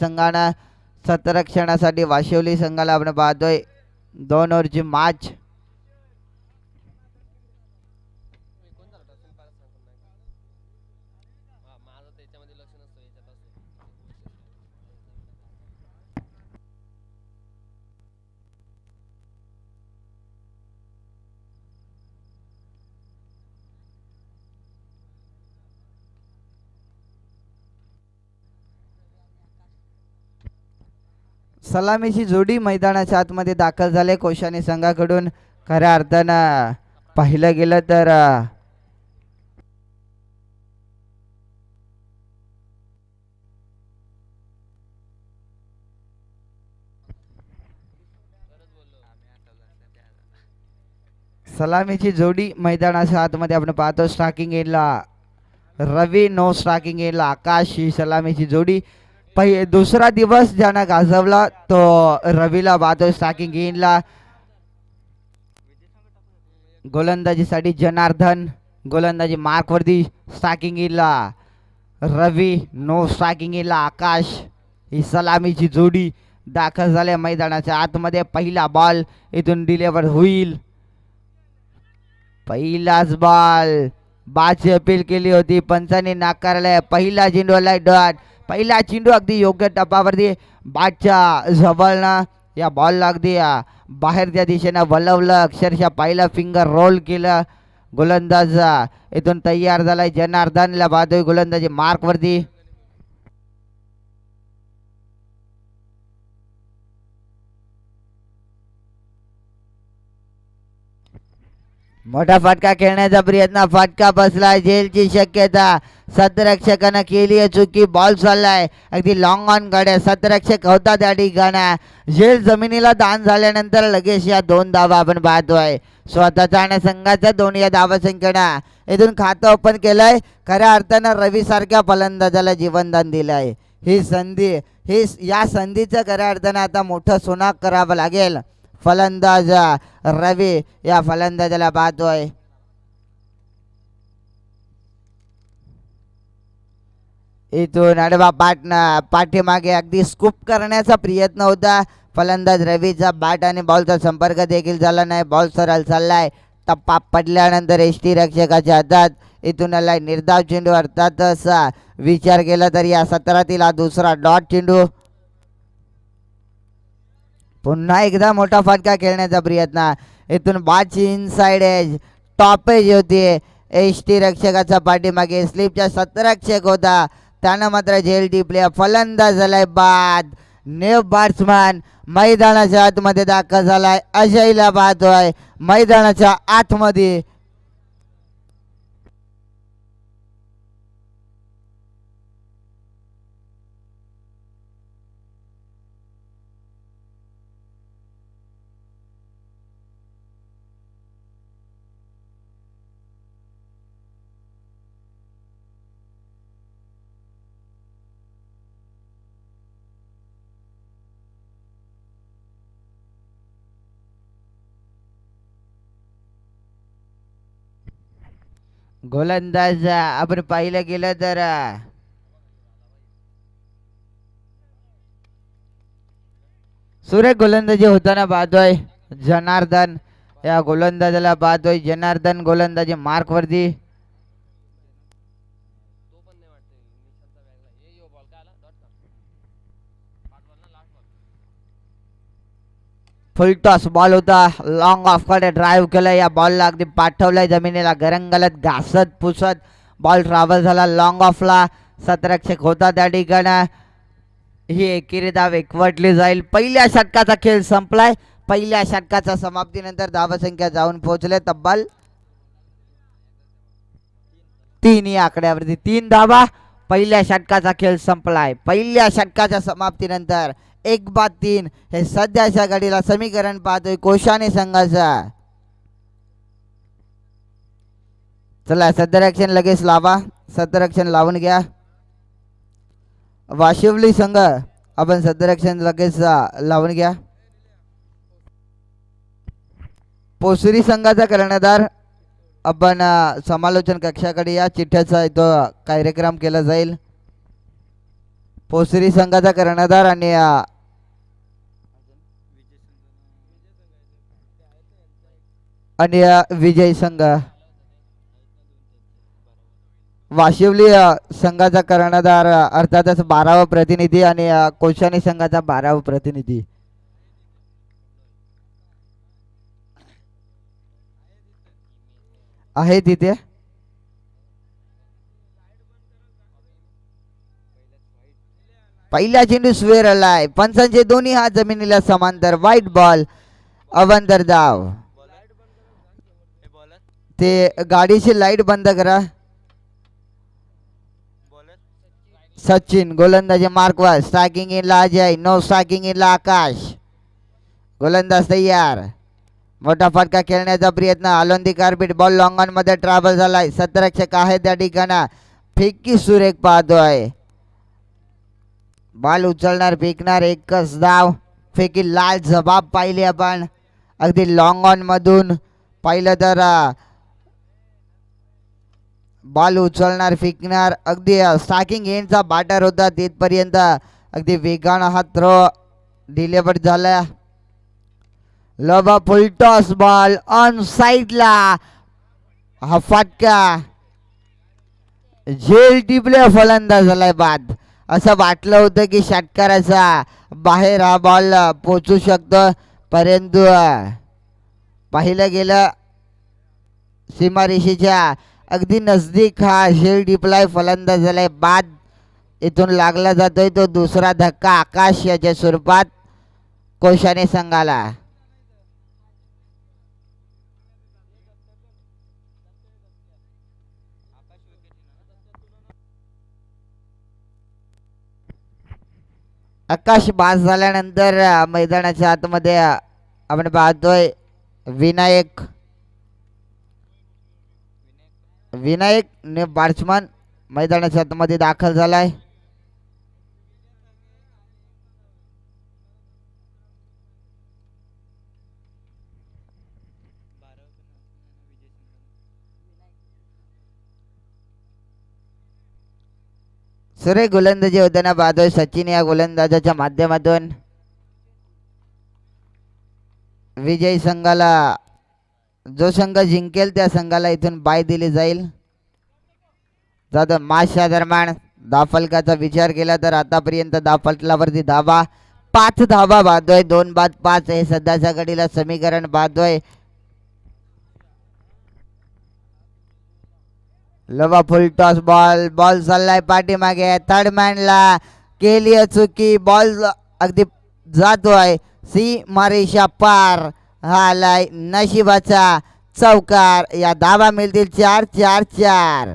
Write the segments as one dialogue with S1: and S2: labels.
S1: संघानं सतरक्षणासाठी वाशिवली संघाला आपण पाहतोय. दोन ओव्हरची मॅच सलामीची जोडी मैदानाच्या आतमध्ये दाखल झाले. कोशाने संघाकडून खऱ्या अर्थानं पाहिलं गेलं तर सलामीची जोडी मैदानाच्या आतमध्ये आपण पाहतो. स्ट्राकिंग एनला रवी नो स्ट्राकिंग एनला आकाश ही सलामीची जोडी पहि दुसरा दिवस ज्यानं गाजवला तो रवीला पाहतो स्टाकिंग इनला गोलंदाजीसाठी जनार्दन गोलंदाजी मार्कवरती स्टाकिंग इनला रवी नो स्टाकिंग इनला आकाश. ही सलामीची जोडी दाखल झाल्या मैदानाच्या आतमध्ये. पहिला बॉल इथून डिलेवर होईल. पहिलाच बॉल बाची अपील केली होती पंचांनी नाकारलाय. पहिला चेंडूला डॉट. पहिला चेंडू अगदी योग्य टप्पावरती बादच्या जवळनं या बॉलला अगदी बाहेरच्या दिशेनं वलवलं अक्षरशः पहिला फिंगर रोल केलं. गोलंदाज इथून तयार झालाय जनार्दनला पाहतोय गोलंदाजी मार्कवरती. मोठा फटका खेळण्याचा प्रयत्न. फटका बसलाय जेलची शक्यता. सतरक्षकानं केली आहे चुकी बॉल चाललाय. अगदी लॉंग ऑन गाड्या. सतरक्षक होता त्या ठिकाणी झेल जमिनीला दान झाल्यानंतर लगेच या दोन धावा आपण पाहतोय. स्वतःचा आणि संघाचा दोन या धावा संख्येनं इथून खातं ओपन केलंय. खऱ्या अर्थानं रवीसारख्या फलंदाजाला जीवनदान दिलंय. ही संधी ही या संधीचं खऱ्या अर्थानं आता मोठं सोना करावं लागेल. फलंदाज रवी या फलंदाजाला पाहतोय. इथून अडवा पाटना पाठीमागे अगदी स्कूप करण्याचा प्रयत्न होता. फलंदाज रवीचा बॅट आणि बॉलचा संपर्क देखील झाला नाही. बॉल सरळ चाललाय. टप्पा पडल्यानंतर टी रक्षकाच्या हातात इथून आलाय निर्धाव चेंडू. अर्थातच विचार केला तर या सत्रातील हा दुसरा डॉट चेंडू पुन्हा एकदा मोठा फटका खेळण्याचा प्रयत्न. इथून बाची इनसाइड एज टॉप एज होती. एस टी रक्षकाचा पाठीमागे स्लिपच्या सतरक्षक होता. त्यानं मात्र झेल टिपले फलंदाज झालाय बाद. नेव बॅट्समॅन मैदानाच्या आतमध्ये दाखल झालाय अजयला पाहतोय मैदानाच्या आतमध्ये गोलंदाज आपण पाहिलं गेलं तर सुरेख गोलंदाजी होताना पाहतोय जनार्दन या गोलंदाजाला पाहतोय जनार्दन गोलंदाजी मार्कवरती. फुल टॉस बॉल होता. लॉंग ऑफकडे ड्राईव्ह केलं. या बॉलला अगदी पाठवलंय जमिनीला. गरंगलत घासत पुसत बॉल ट्रॅव्हल झाला लॉंग ऑफला सतरक्षक होता त्या ठिकाणी. ही एकेरी धाव एकवटली जाईल. पहिल्या षटकाचा खेळ संपलाय. पहिल्या षटकाच्या समाप्तीनंतर धावसंख्या जाऊन पोहोचले. तब्बल तीन या आकड्यावरती तीन धावा. पहिल्या षटकाचा खेळ संपलाय. पहिल्या षटकाच्या समाप्तीनंतर एक बाद तीन हे सध्याच्या घडीला समीकरण पाहतोय कोशाने संघाचा चला सदरक्षण लगेच लावा. सदरक्षण लावून घ्या. वाशिवली संघ आपण सदरक्षण लगेच लावून घ्या. पोसरी संघाचा कर्णधार आपण समालोचन कक्षाकडे या. चिठ्ठ्याचा इथं कार्यक्रम केला जाईल. पोसरी संघाचा कर्णधार आणि आणि विजय संघ. वाशिवली संघाचा कर्णधार अर्थातच बारावा प्रतिनिधी आणि कोशानी संघाचा बारावा प्रतिनिधी. आहे तिथे? पहिला चेंडू स्वेर आलाय पंचांचे दोन्ही हात जमिनीला समांतर. वाईट बॉल अवंतर धाव ते गाडीची लाइट बंद करा. सचिन गोलंदाजी मार्कवर स्ट्रायकिंग इन ला अजय नो स्ट्रायकिंग इन ला आकाश. गोलंदाज तयार. मोठा फटका खेळण्याचा प्रयत्न. आलोंदी कारपीट बॉल लॉंगॉनमध्ये ट्रॅव्हल झालाय. सतरक्षक आहे त्या ठिकाणा. फेकी सुरेख पाहतोय. बॉल उचलणार फेकणार एकच धाव. फेकी लाल जबाब पाहिली आपण. अगदी लॉंग ऑन मधून. पाहिलं तर बॉल उचलणार फेकणार. अगदी स्टाकिंग एंडचा बॅटर होता तिथपर्यंत अगदी वेगानं हा थ्रो डिलेवर्ड झाला. लबा फुलटॉस बॉल ऑन साईडला हा फाटका. झेल टिपले फलंदाज झालाय बाद. असं वाटलं होतं की षटकाराचा बाहेर हा बॉल पोचू शकतो. परंतु पाहिलं गेलं सीमारेषेच्या अगदी नजदीक हा झेल टिपलाय फलंदाज झालाय बाद इथून लागला जातोय. तो दुसरा धक्का आकाश याच्या स्वरूपात कोशाने संघाला. आकाश बाद झाल्यानंतर मैदानाच्या आतमध्ये आपण पाहतोय विनायक विनायक ने बॅट्समन मैदानाच्या आतमध्ये दाखल झालाय. सुरे गोलंदाजी होताना पाहतोय सचिन या गोलंदाजाच्या माध्यमातून. विजय संघाला जो संघ जिंकेल त्या संघाला इथून बाय दिली जाईल. जातो माशा दरम्यान दाफलकाचा विचार केला तर आतापर्यंत दाफलकावरती धाबा पाच धाबा बांधतोय दोन बाद पाच हे सध्याच्या घडीला समीकरण बांधतोय लवा फुल टॉस बॉल बॉल चाललाय पाठीमागे. थर्ड मॅनला केली अचुकी चुकी बॉल अगदी जातोय. सी मारेशा पार. हा आलाय नशिबाचा. चौकार या दाबा मिळतील चार चार चार.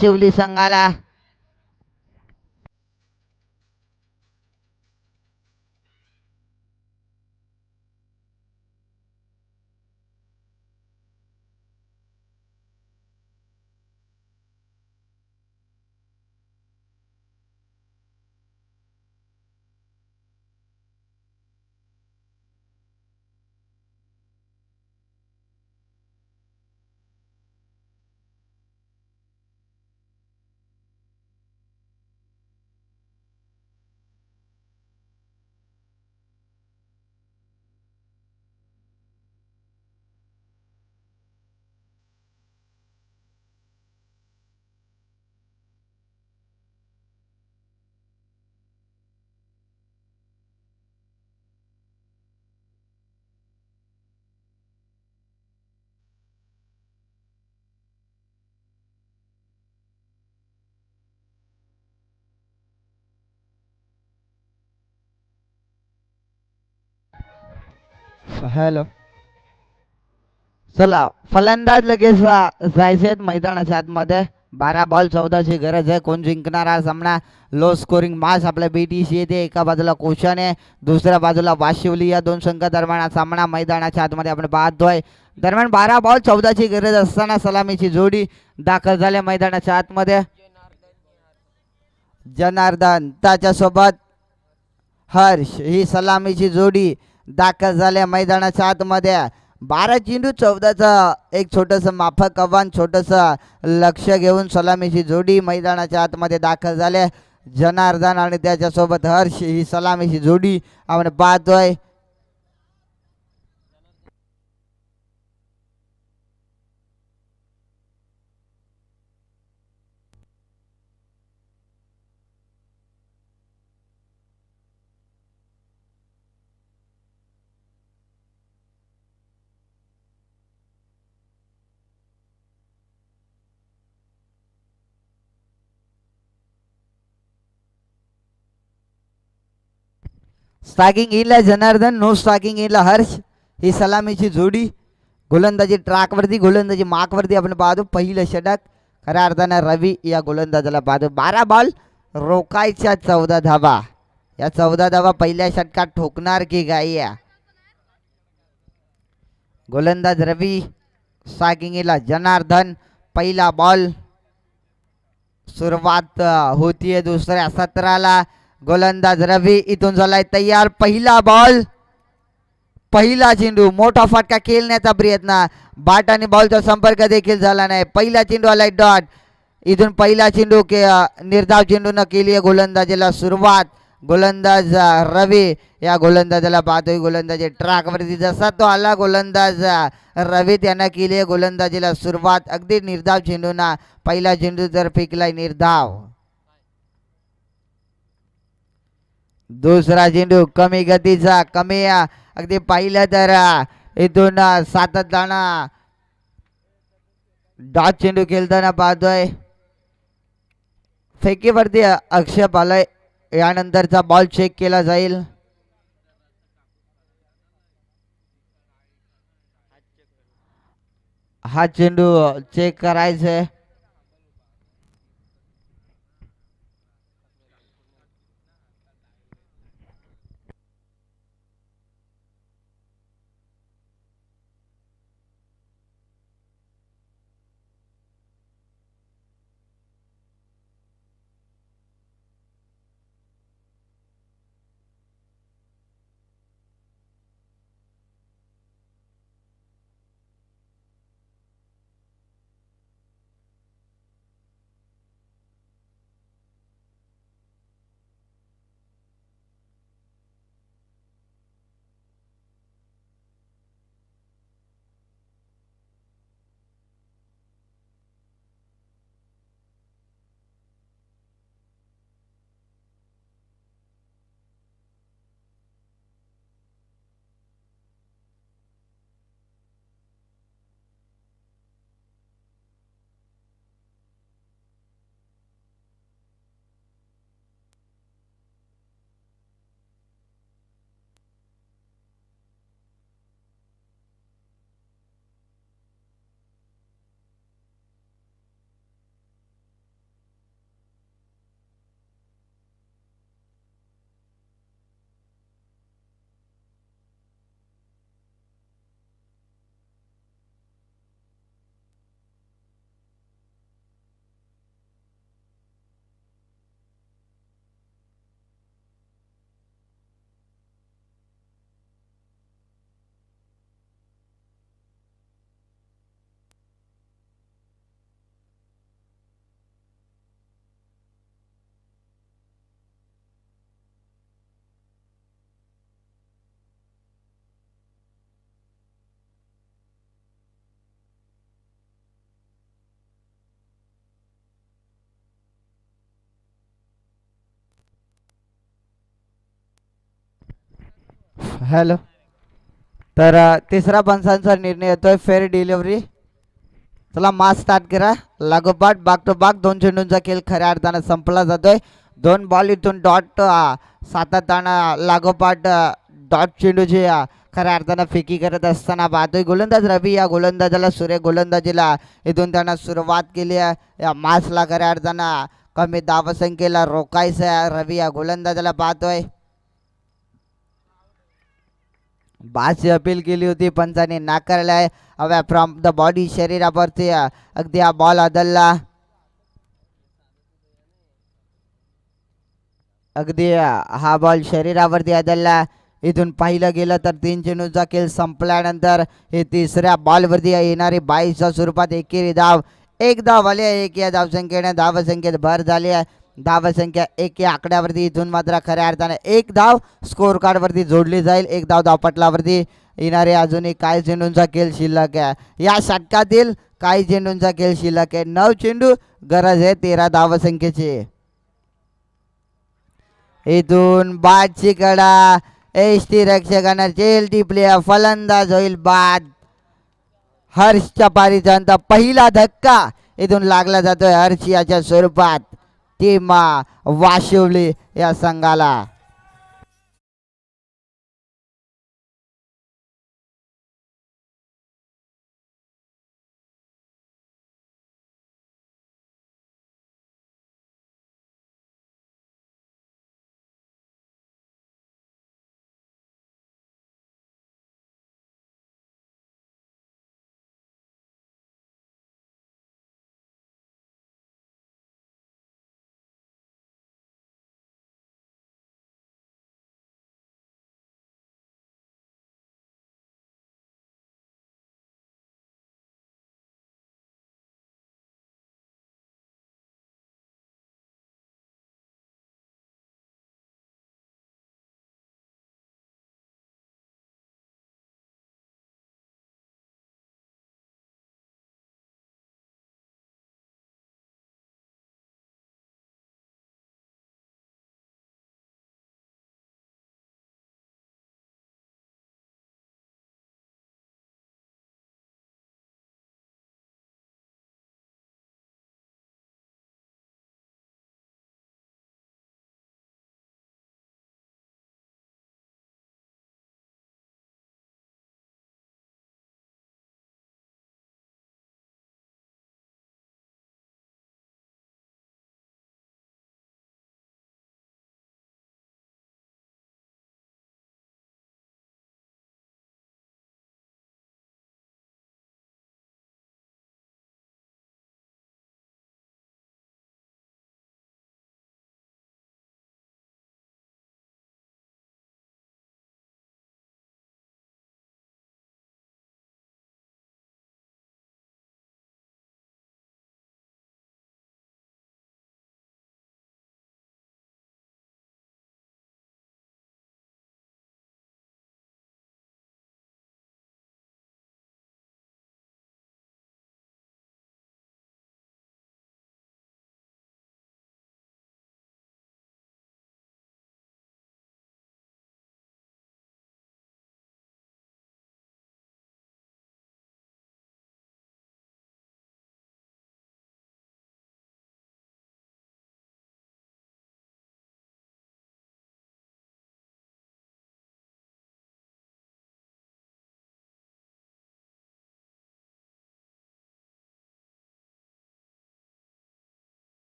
S1: शिवली संघाला. हॅलो चला फलंदाज लगेच जायचे मैदानाच्या आतमध्ये. बारा बॉल चौदाची गरज आहे. कोण जिंकणार हा सामना? लो स्कोरिंग मास आपल्या बीटीसी येते. एका बाजूला कोशान आहे दुसऱ्या बाजूला वाशिवली. या दोन संघ दरम्यान हा सामना मैदानाच्या आतमध्ये आपण पाहतोय दरम्यान बारा बॉल चौदाची गरज असताना सलामीची जोडी दाखल झाल्या मैदानाच्या आतमध्ये. जनार्दन त्याच्यासोबत हर्ष. ही सलामीची जोडी दाखल झाल्या मैदानाच्या आतमध्ये. बारा चेंडू चौदाचं एक छोटंसं माफक आव्हान छोटंसं लक्ष घेऊन सलामीची जोडी मैदानाच्या आतमध्ये दाखल झाल्या जनार्दन आणि त्याच्यासोबत हर्ष ही सलामीची जोडी आपण पाहतोय. स्टार्किंग इनला जनार्दन नो स्टार्किंग इनला हर्ष ही सलामीची जोडी गोलंदाजी ट्रॅकवरती गोलंदाजी मार्कवरती आपण पाहतो पहिलं षटक खऱ्या अर्थानं रवी या गोलंदाजाला पाहतो बारा बॉल रोकायच्या चौदा धावा या चौदा धावा पहिल्या षटकात ठोकणार की गाई या गोलंदाज रवी स्टार्किंगला जनार्दन पहिला बॉल सुरुवात होतीये दुसऱ्या सत्राला गोलंदाज रवी इथून झालाय तयार. पहिला बॉल पहिला चेंडू मोठा फटका खेळण्याचा प्रयत्न. बाट आणि बॉलचा संपर्क देखील झाला नाही. पहिला चेंडू आलाय डॉट इथून पहिला चेंडू के निर्धाव चेंडूनं केली आहे गोलंदाजीला सुरुवात. गोलंदाज रवी. या गोलंदाजाला पाहतोय. गोलंदाजी ट्रॅकवरती जसा तो आला गोलंदाज रवी त्यानं केली आहे गोलंदाजीला सुरुवात. अगदी निर्धाव चेंडूना पहिला चेंडू जर फेकलाय निर्धाव. दुसरा चेंडू कमी गतीचा कमी अगदी पाहिलं तर इथून अ, सातत्यानं डॉट चेंडू खेळताना पाहतोय. फेकीवरती अक्षेप आलाय. यानंतरचा बॉल चेक केला जाईल. हा चेंडू चेक करायचा हॅलो. तर तिसरा पंचांचा निर्णय येतोय फेअर डिलिव्हरी. चला मास स्टार्ट करा. लागोपाठ बाग टू बाग दोन चेंडूंचा खेळ खऱ्या अर्थानं संपला जातोय. दोन बॉल इथून डॉट सातत्यानं लागोपाठ डॉट चेंडूची खऱ्या अर्थानं फेकी करत असताना पाहतोय. गोलंदाज रवी या गोलंदाजाला सूर्य गोलंदाजीला इथून त्यानं सुरुवात केली आहे. या मासला खऱ्या अर्थानं कमी धावसंख्येला रोखायचं आहे. रवी या गोलंदाजाला पाहतोय. बाची अपील केली होती पंचाने नाकारलाय हव्या फ्रॉम द बॉडी शरीरावरती अगदी हा बॉल आदलला. अगदी हा बॉल शरीरावरती आदलला. इथून पाहिलं गेलं तर तीन चेंडूचा खेळ संपल्यानंतर हे तिसऱ्या बॉलवरती येणारी बाईसच्या स्वरूपात एकेरी धाव. एक धाव आली आहे एक या धावसंख्येने धावसंख्येत भर झाली आहे. धावसंख्या एक या आकड्यावरती. इथून मात्र खऱ्या अर्थाने एक धाव स्कोअर कार्डवरती जोडली जाईल. एक धाव धावपटलावरती येणारे अजूनही काय चेंडूंचा खेळ शिल्लक आहे. या षटकातील काही चेंडूंचा खेळ शिल्लक आहे? नऊ चेंडू गरज आहे तेरा धावसंख्येची इथून बादची कडा एस टी रक्षकांना जेल टिपली फलंदाज होईल बाद. हर्षच्या पारीचा पहिला धक्का इथून लागला जातोय हर्ष याच्या स्वरूपात. टीम वाशिवली या संघाला.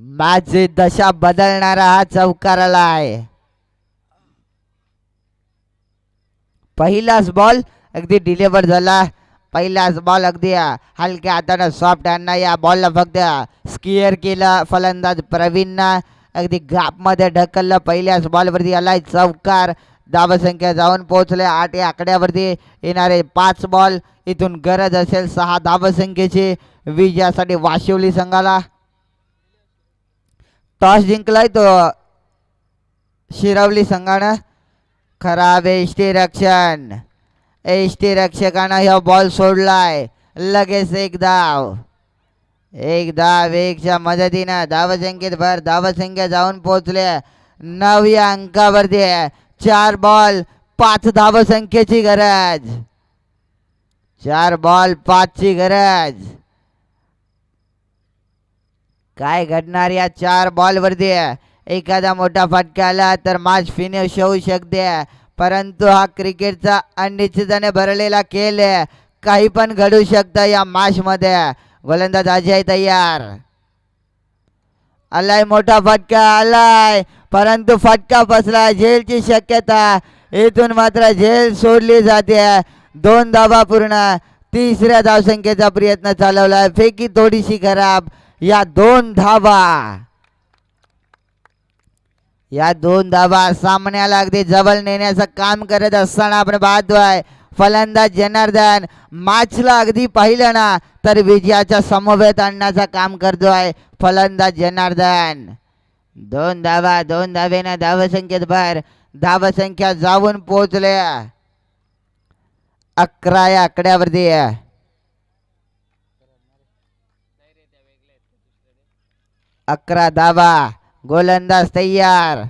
S1: माझी दशा बदलणारा हा चौकार आहे. पहिलाच बॉल अगदी डिलेवर झाला. पहिलाच बॉल अगदी हलक्या हातानं सॉफ्ट हँडनं या बॉलला फक्त स्किअर केलं फलंदाज प्रवीणनं. अगदी गापमध्ये ढकललं पहिल्याच बॉलवरती आलाय चौकार. धावसंख्या जाऊन पोहोचले आठ या आकड्यावरती येणारे पाच बॉल इथून गरज असेल सहा धावसंख्येची विजयासाठी वाशिवली संघाला. टॉस जिंकलाय तो। शिरवली संघानं खराब एष्टी रक्षण। एष्टी रक्षकानं ह्या बॉल सोडलाय लगेच एक धाव एक धाव एकच्या मदतीनं धावसंख्येत भर धावसंख्या जाऊन पोहोचले। नवव्या अंकावरती चार बॉल पाच धावसंख्येची गरज। चार बॉल पाचची गरज। काय घडणार या चार बॉलवरती एखादा मोठा फटका आला तर मॅच फिनिश होऊ शकते. परंतु हा क्रिकेटचा अनिश्चितने भरलेला खेळ आहे. काही पण घडू शकतं या मॅचमध्ये गोलंदाज अजय तयार. आलाय मोठा फटका आलाय. परंतु फटका बसला झेलची शक्यता. इथून मात्र झेल सोडली जाते. दोन धावा पूर्ण. तिसऱ्या धावसंख्येचा प्रयत्न चालवलाय. फेकी थोडीशी खराब. या दोन धावा. या दोन धावा सामन्याला अगदी जवळ नेण्याचं काम करत असताना आपण पाहतोय फलंदाज जनार्दन मॅचला अगदी पाहिलं ना तर विजयाच्या समवेत आणण्याचं काम करतोय फलंदाज जनार्दन. दोन धावा दोन धावेनं धावसंख्येत भर. धावसंख्या जाऊन पोहोचल्या. अकरा या आकड्यावरती. अकरा धावा. गोलंदाज तयार.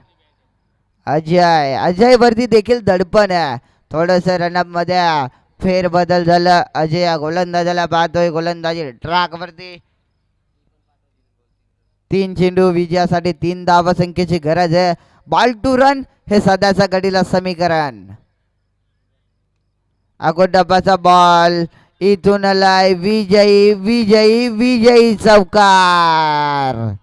S1: अजय अजय वरती देखील दडपण आहे. थोडस रनअपमध्ये फेरबदल झालं. अजय गोलंदाजाला पाहतोय. गोलंदाजी ट्रॅक वरती तीन चेंडू विजयासाठी तीन धावा संख्येची गरज आहे. बॉल टू रन हे सध्याच्या घडीला समीकरण. अगोडबाचा बॉल इथून आलाय विजयी विजयी विजयी चौकार.